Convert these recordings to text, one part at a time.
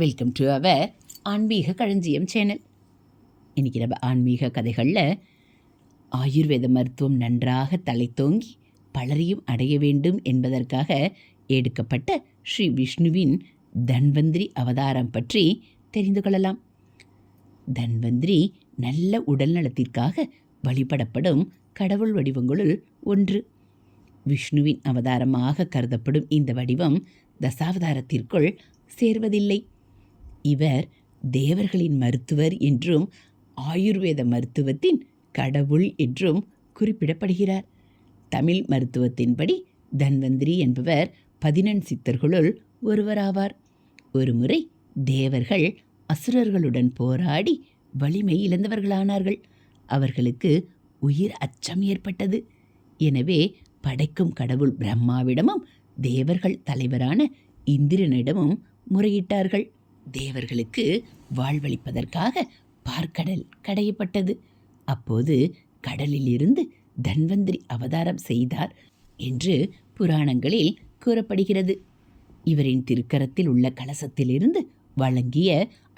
Welcome to our ஆன்மீக களஞ்சியம் channel இன்றைக்கி நம்ம ஆன்மீக கதைகளில் ஆயுர்வேத மருத்துவம் நன்றாக தலைத்தோங்கி பலரையும் அடைய வேண்டும் என்பதற்காக எடுக்கப்பட்ட ஸ்ரீ விஷ்ணுவின் தன்வந்திரி அவதாரம் பற்றி தெரிந்து கொள்ளலாம். தன்வந்திரி நல்ல உடல்நலத்திற்காக வழிபடப்படும் கடவுள் வடிவங்களுள் ஒன்று. விஷ்ணுவின் அவதாரமாக கருதப்படும் இந்த வடிவம் தசாவதாரத்திற்குள் சேர்வதில்லை. இவர் தேவர்களின் மருத்துவர் என்றும் ஆயுர்வேத மருத்துவத்தின் கடவுள் என்றும் குறிப்பிடப்படுகிறார். தமிழ் மருத்துவத்தின்படி தன்வந்திரி என்பவர் பதினெண் சித்தர்களுள் ஒருவராவார். ஒருமுறை தேவர்கள் அசுரர்களுடன் போராடி வலிமை இழந்தவர்களானார்கள். அவர்களுக்கு உயிர் அச்சம் ஏற்பட்டது. எனவே படைக்கும் கடவுள் பிரம்மாவிடமும் தேவர்கள் தலைவரான இந்திரனிடமும் முறையிட்டார்கள். தேவர்களுக்கு வாழ்வளிப்பதற்காக பார்க்கடல் கடையப்பட்டது. அப்போது கடலிலிருந்து தன்வந்திரி அவதாரம் செய்தார் என்று புராணங்களில் கூறப்படுகிறது. இவரின் திருக்கரத்தில் உள்ள கலசத்திலிருந்து வழங்கிய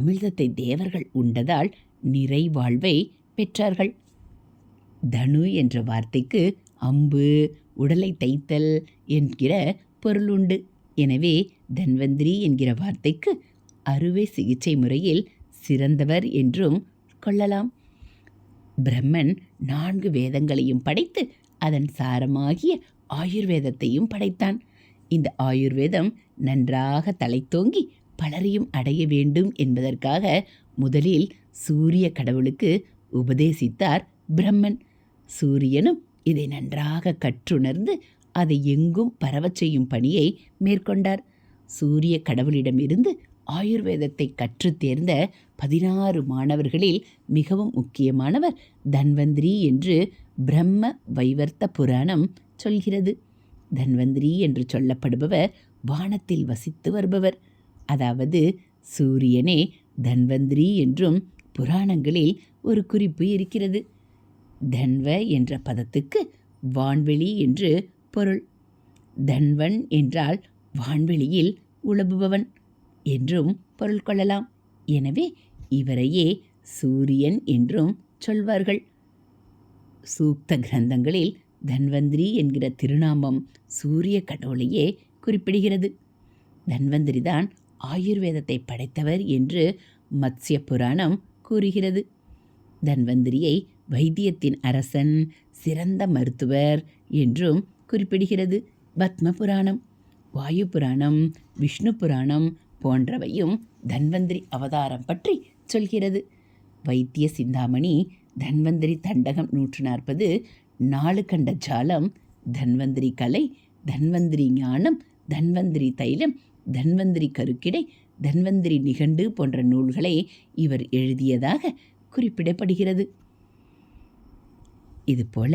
அமிர்தத்தை தேவர்கள் உண்டதால் நிறைவாழ்வை பெற்றார்கள். தனு என்ற வார்த்தைக்கு அம்பு உடலை தைத்தல் என்கிற பொருள் உண்டு. எனவே தன்வந்திரி என்கிற வார்த்தைக்கு அறுவை சிகிச்சை முறையில் சிறந்தவர் என்றும் கொள்ளலாம். பிரம்மன் நான்கு வேதங்களையும் படைத்து அதன் சாரமாகிய ஆயுர்வேதத்தையும் படைத்தான். இந்த ஆயுர்வேதம் நன்றாக தலைத்தோங்கி பலரையும் அடைய வேண்டும் என்பதற்காக முதலில் சூரிய கடவுளுக்கு உபதேசித்தார் பிரம்மன். சூரியனும் இதை நன்றாக கற்றுணர்ந்து அதை எங்கும் பரவச் செய்யும் பணியை மேற்கொண்டார். சூரிய கடவுளிடமிருந்து ஆயுர்வேதத்தை கற்றுத் தேர்ந்த பதினாறு மாணவர்களில் மிகவும் முக்கியமானவர் தன்வந்திரி என்று பிரம்ம வைவர்த்த புராணம் சொல்கிறது. தன்வந்திரி என்று சொல்லப்படுபவர் வானத்தில் வசித்து வருபவர். அதாவது சூரியனே தன்வந்திரி என்றும் புராணங்களில் ஒரு குறிப்பு இருக்கிறது. தன்வ என்ற பதத்துக்கு வான்வெளி என்று பொருள். தன்வன் என்றால் வான்வெளியில் உழபுபவன் என்றும் பொருள் கொள்ளலாம். எனவே இவரையே சூரியன் என்றும் சொல்வார்கள். சூக்த கிரந்தங்களில் தன்வந்திரி என்கிற திருநாமம் சூரிய கடவுளையே குறிப்பிடுகிறது. தன்வந்திரி தான் ஆயுர்வேதத்தை படைத்தவர் என்று மத்ஸ்ய புராணம் கூறுகிறது. தன்வந்திரியை வைத்தியத்தின் அரசன் சிறந்த மருத்துவர் என்றும் குறிப்பிடுகிறது. பத்ம புராணம் வாயு புராணம் விஷ்ணு புராணம் போன்றவையும் தன்வந்திரி அவதாரம் பற்றி சொல்கிறது. வைத்திய சிந்தாமணி தன்வந்திரி தண்டகம் நூற்று நாற்பது நாலு கண்ட ஜாலம் தன்வந்திரி கலை தன்வந்திரி ஞானம் தன்வந்திரி தைலம் தன்வந்திரி கருக்கிடை தன்வந்திரி நிகண்டு போன்ற நூல்களை இவர் எழுதியதாக குறிப்பிடப்படுகிறது. இதுபோல